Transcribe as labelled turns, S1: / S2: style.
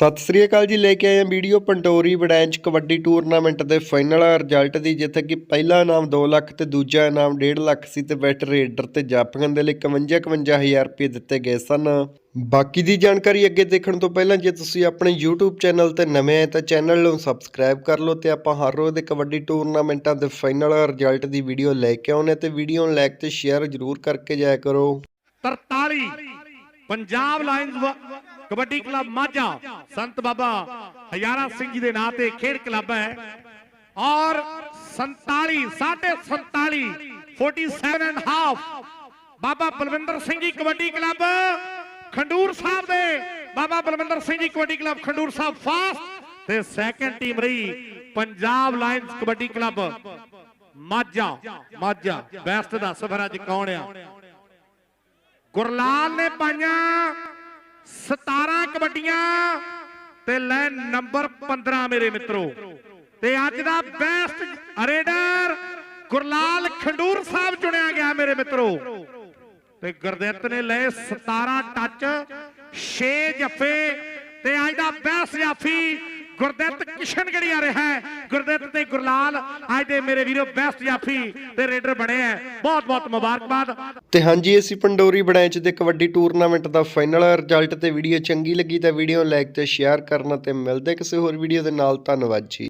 S1: ਸਤਿ ਸ੍ਰੀ ਅਕਾਲ ਜੀ, ਲੈ ਕੇ ਆਏ ਹਾਂ ਵੀਡੀਓ ਪੰਡੋਰੀ ਬੜੈਂਚ ਕਬੱਡੀ ਟੂਰਨਾਮੈਂਟ ਦੇ ਫਾਈਨਲ ਰਿਜ਼ਲਟ ਦੀ, ਜਿੱਥੇ ਕਿ ਪਹਿਲਾ ਇਨਾਮ 2 ਲੱਖ ਤੇ ਦੂਜਾ ਇਨਾਮ 1.5 ਲੱਖ ਸੀ ਤੇ ਬੈਟ ਰੇਡਰ ਤੇ ਜਾਪੀਆਂ ਦੇ ਲਈ 51 51000 ਰੁਪਏ ਦਿੱਤੇ ਗਏ ਸਨ। ਬਾਕੀ ਦੀ ਜਾਣਕਾਰੀ ਅੱਗੇ ਦੇਖਣ ਤੋਂ ਪਹਿਲਾਂ, ਜੇ ਤੁਸੀਂ ਆਪਣੇ YouTube ਚੈਨਲ ਤੇ ਨਵੇਂ ਆਏ ਤਾਂ ਚੈਨਲ ਨੂੰ ਸਬਸਕ੍ਰਾਈਬ ਕਰ ਲਓ ਤੇ ਆਪਾਂ ਹਰ ਰੋਜ਼ ਦੇ ਕਬੱਡੀ ਟੂਰਨਾਮੈਂਟਾਂ ਦੇ ਫਾਈਨਲ ਰਿਜ਼ਲਟ ਦੀ ਵੀਡੀਓ ਲੈ ਕੇ ਆਉਨੇ ਤੇ ਵੀਡੀਓ ਨੂੰ ਲਾਈਕ ਤੇ ਸ਼ੇਅਰ ਜ਼ਰੂਰ ਕਰਕੇ ਜਾਇਆ ਕਰੋ।
S2: 43 ਪੰਜਾਬ ਲਾਇਨਜ਼ ਕਬੱਡੀ ਕਲੱਬ ਮਾਝਾ, ਸੰਤ ਬਾਬਾ ਹਜ਼ਾਰਾ ਸਿੰਘ ਜੀ ਦੇ ਨਾਂ ਤੇ ਖੇਡ ਕਲੱਬ ਹੈ। ਔਰ 47 47 47 and half Baba Balwinder Singh ji kabaddi club, Khandur ਸਾਹਿਬ ਦੇ, ਬਾਬਾ ਬਲਵਿੰਦਰ ਸਿੰਘ ਜੀ ਕਬੱਡੀ ਕਲੱਬ, ਖੰਡੂਰ ਸਾਹਿਬ ਫਾਸਟ ਤੇ ਸੈਕੰਡ ਟੀਮ ਰਹੀ Punjab lions kabaddi club, Majha Majha best ਦਾ ਸਫਰ ਅੱਜ ਕੌਣ ਆ? ਗੁਰਲਾਲ ਨੇ ਪਾਈਆਂ 17 ਕਬੱਡੀਆਂ ਤੇ ਲੈ ਨੰਬਰ 15 ਮੇਰੇ ਮਿੱਤਰੋ। ਤੇ ਅੱਜ ਦਾ ਬੈਸਟ ਰੇਡਰ ਗੁਰਲਾਲ ਖੰਡੂਰ ਸਾਹਿਬ ਚੁਣਿਆ ਗਿਆ ਮੇਰੇ ਮਿੱਤਰੋ। ਤੇ ਗੁਰਦਿੱਤ ਨੇ ਲਏ 17 ਟੱਚ 6 ਜੱਫੇ ਤੇ ਅੱਜ ਦਾ ਬੈਸਟ ਜਾਫੀ ਗੁਰਦਿੱਤ ਕਿਸ਼ਨਗੜੀਆ ਰਿਹਾ? ਹੈ ਗੁਰਦਿੱਤ ਤੇ ਗੁਰਲਾਲ, ਅੱਜ ਦੇ ਮੇਰੇ ਵੀਰੋ ਬੈਸਟ ਜਾਫੀ ਤੇ ਰੇਡਰ ਬਣੇ ਹੈ ਬਹੁਤ ਬਹੁਤ ਮੁਬਾਰਕਬਾਦ।
S1: ਤੇ ਹਾਂਜੀ, ਅਸੀਂ ਪੰਡੋਰੀ ਬੜੈਂਚ ਦੇ ਕਬੱਡੀ ਟੂਰਨਾਮੈਂਟ ਦਾ ਫਾਈਨਲ ਰਿਜ਼ਲਟ ਤੇ ਵੀਡੀਓ ਚੰਗੀ ਲੱਗੀ ਤਾਂ ਵੀਡੀਓ ਨੂੰ ਲਾਈਕ ਤੇ ਸ਼ੇਅਰ ਕਰਨਾ ਤੇ ਮਿਲਦੇ ਕਿਸੇ ਹੋਰ ਵੀਡੀਓ ਦੇ ਨਾਲ। ਧੰਨਵਾਦ ਜੀ।